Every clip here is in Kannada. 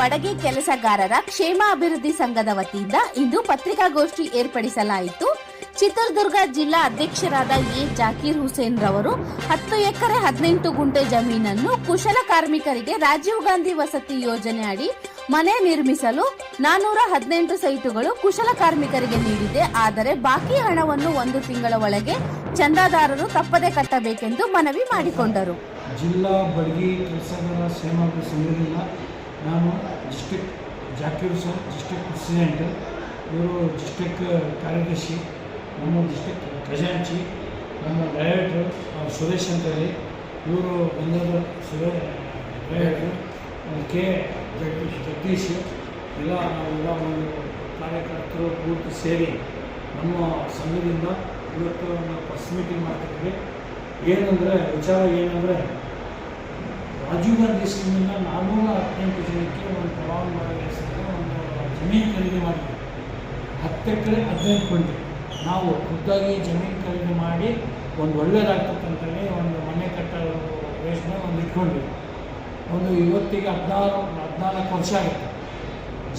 ಬಡಗಿ ಕೆಲಸಗಾರರ ಕ್ಷೇಮಾಭಿವೃದ್ಧಿ ಸಂಘದ ವತಿಯಿಂದ ಇಂದು ಪತ್ರಿಕಾಗೋಷ್ಠಿ ಏರ್ಪಡಿಸಲಾಯಿತು. ಚಿತ್ರದುರ್ಗ ಜಿಲ್ಲಾ ಅಧ್ಯಕ್ಷರಾದ ಎ. ಜಾಕೀರ್ ಹುಸೇನ್ ರವರು ಹತ್ತು ಎಕರೆ ಹದಿನೆಂಟು ಗುಂಟೆ ಜಮೀನನ್ನು ಕುಶಲ ಕಾರ್ಮಿಕರಿಗೆ ರಾಜೀವ್ ಗಾಂಧಿ ವಸತಿ ಯೋಜನೆ ಅಡಿ ಮನೆ ನಿರ್ಮಿಸಲು ನಾನೂರ ಹದಿನೆಂಟು ಸೈಟುಗಳು ಕುಶಲ ಕಾರ್ಮಿಕರಿಗೆ ನೀಡಿದೆ. ಆದರೆ ಬಾಕಿ ಹಣವನ್ನು ಒಂದು ತಿಂಗಳ ಒಳಗೆ ಚಂದಾದಾರರು ತಪ್ಪದೆ ಕಟ್ಟಬೇಕೆಂದು ಮನವಿ ಮಾಡಿಕೊಂಡರು. ಜಿಲ್ಲಾ ಬಡಗಿ ಕೆಲಸಗಾರ ನಾನು district Zakir sir district president ಇವರು ಡಿಸ್ಟಿಕ್ ಕಾರ್ಯದರ್ಶಿ, ನಮ್ಮ ಡಿಸ್ಟಿಕ್ ಖಜಾಂಚಿ, ನಮ್ಮ ಡೈರೆಕ್ಟ್ರು ಸುರೇಶ್ ಅಂತ ಹೇಳಿ ಇವರು ಬಂದವರು ಸುರೇ ಡೈರೆಕ್ಟ್ರು ಕೆ ಜಗದೀಶ್ ಜಗದೀಶ್. ಎಲ್ಲ ನಾವೆಲ್ಲ ಒಂದು ಕಾರ್ಯಕರ್ತರು ಪೂರ್ತಿ ಸೇರಿ ನಮ್ಮ ಸಂಘದಿಂದ ಇವತ್ತು ನಾವು ಪ್ರೆಸ್ ಮೀಟಿಂಗ್ ಮಾಡ್ತಿದ್ವಿ ಏನಂದರೆ, ವಿಚಾರ ಏನಂದರೆ ರಾಜೀವ್ ಸ್ಕೀಮಿಂದ ನಾನ್ನೂರ ಹದಿನೆಂಟು ಜನಕ್ಕೆ ಒಂದು ಫಲಾನುಭವಿ ಹೆಸರಿಗೆ ಒಂದು ಜಮೀನು ಖರೀದಿ ಮಾಡಿದ್ವಿ ಹತ್ತು ಎಕರೆ ಹದಿನೈದು ಕ್ವಿಂಟಲ್. ನಾವು ಖುದ್ದಾಗಿ ಜಮೀನು ಖರೀದಿ ಮಾಡಿ ಒಂದು ಒಳ್ಳೆಯದಾಗ್ತಕ್ಕಂತೇಳಿ ಒಂದು ಮನೆ ಕಟ್ಟೋ ರೇಷ್ನ ಒಂದು ಇಟ್ಕೊಂಡ್ವಿ ಒಂದು ಇವತ್ತಿಗೆ ಹದಿನಾರು, ಹದಿನಾಲ್ಕು ವರ್ಷ ಆಗುತ್ತೆ.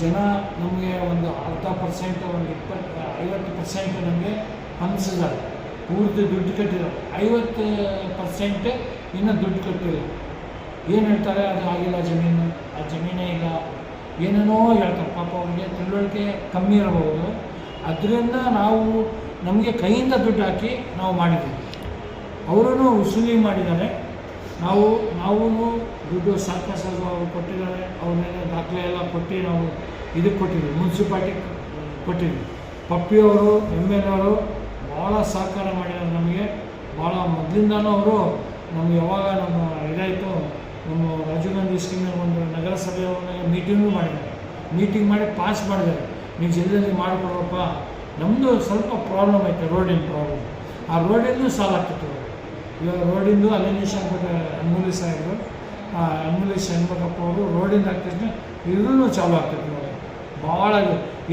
ಜನ ನಮಗೆ ಒಂದು ಅರ್ಧ ಪರ್ಸೆಂಟ್, ಒಂದು ಇಪ್ಪತ್ತು, ಐವತ್ತು ಪರ್ಸೆಂಟ್ ನಮಗೆ ಹಂಚಿದ್ದಾರೆ ಪೂರ್ತಿ ದುಡ್ಡು ಕಟ್ಟಿದ್ದಾರೆ. ಐವತ್ತು ಪರ್ಸೆಂಟ್ ಇನ್ನೂ ದುಡ್ಡು ಕಟ್ಟಿಲ್ಲ. ಏನು ಹೇಳ್ತಾರೆ? ಅದು ಆಗಿಲ್ಲ, ಜಮೀನು. ಆ ಜಮೀನೇ ಇಲ್ಲ. ಏನೇನೋ ಹೇಳ್ತಾರೆ. ಪಾಪ ಅವ್ರಿಗೆ ತಿಳುವಳಿಕೆ ಕಮ್ಮಿ ಇರಬಹುದು. ಅದರಿಂದ ನಾವು ನಮಗೆ ಕೈಯಿಂದ ದುಡ್ಡು ಹಾಕಿ ನಾವು ಮಾಡಿದ್ದೀವಿ. ಅವರೂ ವಸೂಲಿ ಮಾಡಿದ್ದಾರೆ. ನಾವು ನಾವು ದುಡ್ಡು ಸಾಕಷ್ಟು ಅವ್ರು ಕೊಟ್ಟಿದ್ದಾರೆ. ಅವ್ರ ಮೇಲೆ ದಾಖಲೆ ಎಲ್ಲ ಕೊಟ್ಟು ನಾವು ಇದಕ್ಕೆ ಕೊಟ್ಟಿದ್ವಿ ಮುನ್ಸಿಪಾಲ್ಟಿ ಕೊಟ್ಟಿದ್ವಿ ಪಪ್ಪಿಯವರು ಎಂ ಎಲ್ ಅವರು ಭಾಳ ಸಹಕಾರ ಮಾಡಿದ್ದಾರೆ ನಮಗೆ. ಭಾಳ ಮೊದಲಿಂದನೂ ಅವರು ನಮ್ಗೆ ಯಾವಾಗ ನಮ್ಮ ಇದಾಯಿತು ನಮ್ಮ ರಾಜೀವ್ ಗಾಂಧಿ ಸ್ಕೀಮಿನ ಒಂದು ನಗರಸಭೆಯವನ್ನ ಮೀಟಿಂಗೂ ಮಾಡಿದ್ದಾರೆ ಮೀಟಿಂಗ್ ಮಾಡಿ ಪಾಸ್ ಮಾಡಿದ್ದಾರೆ. ನೀವು ಜಿಲ್ಲೆಯಲ್ಲಿ ಮಾಡಿಕೊಡ್ರಪ್ಪ ನಮ್ಮದು ಸ್ವಲ್ಪ ಪ್ರಾಬ್ಲಮ್ ಐತೆ ರೋಡಿನ ಪ್ರಾಬ್ಲಮ್ ಆ ರೋಡಿಂದು ಸಾಲ ಆಗ್ತಿತ್ತು. ಇವಾಗ ರೋಡಿಂದು ಅಲಿನೇಷನ್ ಕೊಟ್ಟ ಅನ್ಮೂಲಿ ಸಾಹೇಬರು ಆ ಅನ್ಮೂಲಿ ಶಣ್ಮಗಪ್ಪ ಅವರು ರೋಡಿಂದ ಆಗ್ತಿದ್ರೆ ಇದೂ ಚಾಲು ಆಗ್ತೈತೆ ನೋಡಿ. ಭಾಳ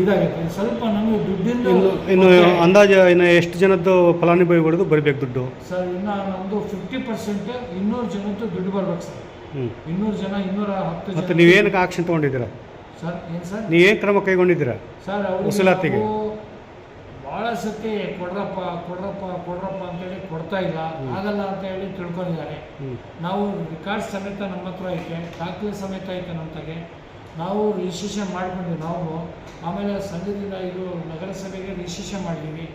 ಇದಾಗೈತೆ. ಸ್ವಲ್ಪ ನಮಗೆ ದುಡ್ಡಿಂದ ಇನ್ನು ಅಂದಾಜು ಇನ್ನು ಎಷ್ಟು ಜನದ್ದು ಫಲಾನುಭವಿಗಳದ್ದು ಬರಬೇಕು ದುಡ್ಡು? ಸರ್ ಇನ್ನು ನಮ್ಮದು ಫಿಫ್ಟಿ ಪರ್ಸೆಂಟ್ ಇನ್ನೂರು ಜನದ್ದು ದುಡ್ಡು ಬರ್ಬೇಕು ಸರ್. ಇನ್ನೂರು ಜನ ಇನ್ನೂರ ಹತ್ತು ಮತ್ತು ನೀವೇನಕ್ಕೆ ಆಕ್ಷನ್ ತೊಗೊಂಡಿದ್ದೀರಾ? ಸರ್ ಏನು ಸರ್? ನೀವೇನು ಕ್ರಮ ಕೈಗೊಂಡಿದ್ದೀರಾ? ಸರ್ ಅವ್ರಿಗೆ ವಸೂಲಾತಿಗೆ? ನಾವು ಭಾಳ ಸತಿ ಕೊಡ್ರಪ್ಪ ಕೊಡ್ರಪ್ಪ ಕೊಡ್ರಪ್ಪ ಅಂತೇಳಿ ಕೊಡ್ತಾ ಇಲ್ಲ. ಆಗಲ್ಲ ಅಂತ ಹೇಳಿ ತಿಳ್ಕೊಂಡಿದ್ದಾರೆ. ಹ್ಞೂ ನಾವು ರೆಕಾರ್ಡ್ ಸಮೇತ ನಮ್ಮ ಹತ್ರ ಐತೆ ದಾಖಲೆ ಸಮೇತ ಐತೆ ನಮ್ಮ ತಗೆ ನಾವು ರಿಜಿಸ್ಟ್ರೇಷನ್ ಮಾಡ್ಕೊಂಡ್ವಿ ನಾವು. ಆಮೇಲೆ ಸಂಘದಿಂದ ಇದು ನಗರಸಭೆಗೆ ರಿಜಿಸ್ಟ್ರೇಷನ್ ಮಾಡಿದ್ದೀವಿ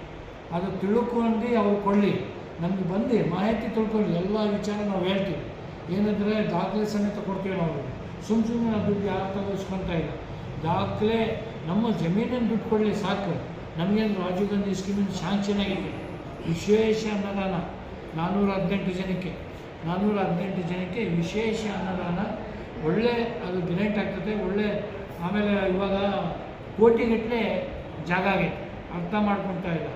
ಅದು ತಿಳ್ಕೊಂಡು ಅವ್ರು ಕೊಡಲಿ. ನಮ್ಗೆ ಬಂದು ಮಾಹಿತಿ ತಿಳ್ಕೊಳ್ಳಿ ಎಲ್ಲ ವಿಚಾರ ನಾವು ಹೇಳ್ತೀವಿ. ಏನಂದರೆ ದಾಖಲೆ ಸಮೇತ ಕೊಡ್ತೀವಿ ನಾವು. ಸುಮ್ಮ ಸುಮ್ಮನೆ ದುಡ್ಡು ಯಾರು ತಗೋಸ್ಕೊತಾ ಇಲ್ಲ. ದಾಖಲೆ, ನಮ್ಮ ಜಮೀನನ್ನು ದುಡ್ಡು ಕೊಡಲಿ ಸಾಕು. ನಮಗೇನು ರಾಜೀವ್ ಗಾಂಧಿ ಸ್ಕೀಮಿನ ಶಾಂಕ್ಷನ್ ಆಗಿದೆ. ವಿಶೇಷ ಅನುದಾನ ನಾನ್ನೂರ ಹದಿನೆಂಟು ಜನಕ್ಕೆ. ನಾನ್ನೂರ ಹದಿನೆಂಟು ಜನಕ್ಕೆ ವಿಶೇಷ ಅನುದಾನ ಒಳ್ಳೆ ಅದು ಗ್ರೇಟ್ ಆಗ್ತದೆ. ಒಳ್ಳೆ ಆಮೇಲೆ ಇವಾಗ ಕೋಟಿಗಟ್ಟಲೆ ಜಾಗ ಆಗೈತೆ ಅರ್ಥ ಮಾಡ್ಕೊತಾ ಇಲ್ಲ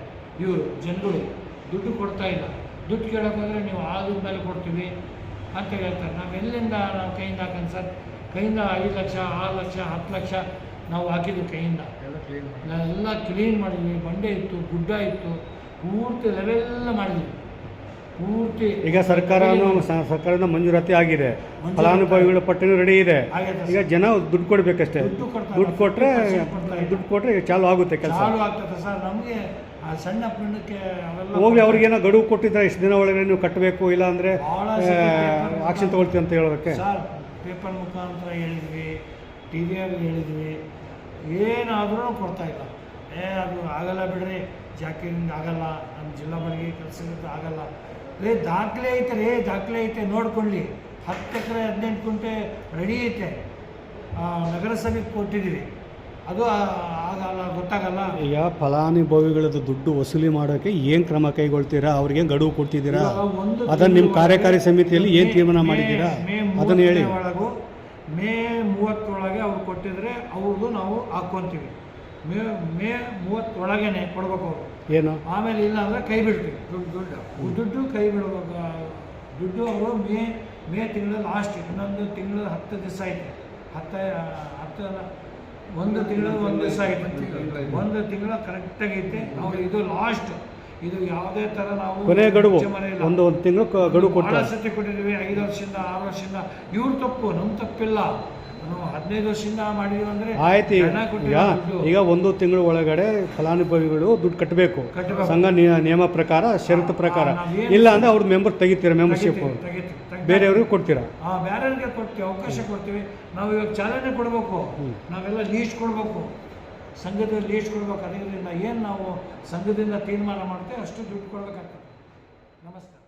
ಇವರು, ಜನಗಳು. ದುಡ್ಡು ಕೊಡ್ತಾ ಇಲ್ಲ. ದುಡ್ಡು ಕೇಳೋಕ್ಕಾದ್ರೆ ನೀವು ಆದ ಮೇಲೆ ಕೊಡ್ತೀವಿ. ಅಂತ ಹೇಳ್ತಾರೆ ನಾವು ಎಲ್ಲಿಂದ ನಾವು ಕೈಯಿಂದ ಹಾಕೋಣ ಸರ್? ಕೈಯಿಂದ ಐದು ಲಕ್ಷ ಆರು ಲಕ್ಷ ಹತ್ತು ಲಕ್ಷ ನಾವು ಹಾಕಿದ್ವಿ ಕೈಯಿಂದ. ಎಲ್ಲ ಕ್ಲೀನ್ ಮಾಡಿದ್ವಿ. ಬಂಡೆ ಇತ್ತು ಗುಡ್ಡ ಇತ್ತು ಪೂರ್ತಿ ಲೆವೆಲ್ಲ ಮಾಡಿದ್ವಿ. ಪೂರ್ತಿ ಈಗ ಸರ್ಕಾರ ಸರ್ಕಾರದ ಸರ್ಕಾರದಿಂದ ಮಂಜೂರಾತಿ ಆಗಿದೆ. ಫಲಾನುಭವಿಗಳ ಪಟ್ಟಿನೂ ರೆಡಿ ಇದೆ. ಈಗ ಜನ ದುಡ್ಡು ಕೊಡಬೇಕಷ್ಟೇ. ದುಡ್ಡು ದುಡ್ಡು ಕೊಟ್ಟರೆ 50% ಕೊಡ್ತಾ ಇಲ್ಲ. ದುಡ್ಡು ಕೊಟ್ಟರೆ ಚಾಲು ಆಗುತ್ತೆ ಕೆಲಸ. ಚಾಲು ಆಗ್ತದೆ ಸರ್. ನಮಗೆ ಆ ಸಣ್ಣ ಪುಣ್ಣಕ್ಕೆ ಅವೆಲ್ಲ ಹೋಗಿ ಅವ್ರಿಗೇನೋ ಗಡುವು ಕೊಟ್ಟಿದ್ರೆ ಇಷ್ಟು ದಿನ ಒಳಗೆ ನೀವು ಕಟ್ಟಬೇಕು ಇಲ್ಲ ಅಂದರೆ ಭಾಳ ಆಕ್ಷನ್ ತಗೊಳ್ತೀವಿ ಅಂತ ಹೇಳೋದಕ್ಕೆ. ಸರ್ ಪೇಪರ್ ಮುಖಾಂತರ ಹೇಳಿದ್ವಿ ಟಿ ವಿಯಾಗಿ ಹೇಳಿದ್ವಿ ಏನಾದರೂ ಕೊಡ್ತಾ ಇಲ್ಲ. ಏ ಅದು ಆಗಲ್ಲ ಬಿಡ್ರಿ ಜಾಕಿರಿಂದ ಆಗಲ್ಲ ನಮ್ಮ ಜಿಲ್ಲಾ ಬಳಿಗೆ ಕೆಲಸ ಆಗಲ್ಲ. ರೇ ದಾಖಲೆ ಐತೆ ರೇ ದಾಖಲೆ ಐತೆ ನೋಡ್ಕೊಳ್ಳಿ. ಹತ್ತು ಎಕರೆ ಹದಿನೆಂಟು ಗುಂಟೆ ರೆಡಿ ಐತೆ. ನಗರಸಭೆಗೆ ಕೊಟ್ಟಿದ್ದೀವಿ. ಅದು ಆಗಲ್ಲ ಗೊತ್ತಾಗಲ್ಲ. ಈಗ ಫಲಾನುಭವಿಗಳದ್ದು ದುಡ್ಡು ವಸೂಲಿ ಮಾಡೋಕ್ಕೆ ಏನು ಕ್ರಮ ಕೈಗೊಳ್ತೀರಾ? ಅವ್ರಿಗೆ ಗಡುವು ಕೊಡ್ತಿದ್ದೀರಾ? ಒಂದು ಅದನ್ನ ನಿಮ್ಮ ಕಾರ್ಯಕಾರಿ ಸಮಿತಿಯಲ್ಲಿ ಏನು ತೀರ್ಮಾನ ಮಾಡಿದ್ದೀರಾ? ಮೇ ಅದನ್ನು ಹೇಳಿ. ಒಳಗೂ ಮೇ ಮೂವತ್ತೊಳಗೆ ಅವ್ರು ಕೊಟ್ಟಿದ್ರೆ ಅವ್ರದ್ದು ನಾವು ಹಾಕ್ಕೊಂತೀವಿ. ಮೇ ಮೇ ಮೂವತ್ತೊಳಗೇನೆ ಕೊಡ್ಬೇಕು ಅವರು. ಏನು? ಆಮೇಲೆ ಇಲ್ಲ ಅಂದರೆ ಕೈ ಬಿಡ್ತೀವಿ. ದುಡ್ಡು ದುಡ್ಡು. ದುಡ್ಡು ಕೈ ಬಿಡಬೇಕು. ದುಡ್ಡು ಅವರು ಮೇ ಮೇ ತಿಂಗಳ ಲಾಸ್ಟ್ ಇನ್ನೊಂದು ತಿಂಗಳ ಹತ್ತು ದಿವಸ ಐತೆ. ಹತ್ತು ಹತ್ತು ಒಂದು ತಿಂಗಳು ಒಂದು ದಿವಸ ಐತೆ ಒಂದು ತಿಂಗಳು ಕರೆಕ್ಟಾಗೈತೆ ನಾವು ಇದು ಲಾಸ್ಟ್ ಇದು ಯಾವುದೇ ಥರ ನಾವು ಕೊನೆ ಗಡುವು. ಒಂದು ಒಂದು ತಿಂಗಳು ಗಡುವು ಕೊಟ್ಟು. ಸತಿ ಕೊಟ್ಟಿದ್ದೀವಿ. ಐದು ವರ್ಷದಿಂದ ಆರು ವರ್ಷದಿಂದ. ಇವ್ರ ತಪ್ಪು ನಮ್ಮ ತಪ್ಪಿಲ್ಲ. ಹದಿನೈದು ವರ್ಷದಿಂದ ಮಾಡಿದೀವಿ ಅಂದರೆ ಆಯ್ತು. ಈಗ ಈಗ ಒಂದು ತಿಂಗಳ ಒಳಗಡೆ ಫಲಾನುಭವಿಗಳು ದುಡ್ಡು ಕಟ್ಟಬೇಕು ಕಟ್ಟಬೇಕು. ಸಂಘ ನಿಯ- ನಿಯಮ ಪ್ರಕಾರ ಷರತ್ತು ಪ್ರಕಾರ. ಇಲ್ಲ ಅಂದ್ರೆ ಅವ್ರ ಮೆಂಬರ್ ತೆಗಿತೀರ ಮೆಂಬರ್ಶಿಪ್ ಬೇರೆಯವ್ರಿಗೆ ಕೊಡ್ತೀರಾ? ಆ ಬೇರೆಯವ್ರಿಗೆ ಕೊಡ್ತೀವಿ ಅವಕಾಶ ಕೊಡ್ತೀವಿ. ನಾವು ಇವಾಗ ಚಾಲನೆ ಕೊಡಬೇಕು. ನಾವೆಲ್ಲ ಲೀಸ್ಟ್ ಕೊಡಬೇಕು. ಸಂಘದಲ್ಲಿ ಲೀಸ್ಟ್ ಕೊಡ್ಬೇಕು. ಅದರಿಂದ ಏನು ನಾವು ಸಂಘದಿಂದ ತೀರ್ಮಾನ ಮಾಡ್ತೇವೆ ಅಷ್ಟು ದುಡ್ಡು ಕೊಡಬೇಕಾಗ್ತದೆ. ನಮಸ್ಕಾರ.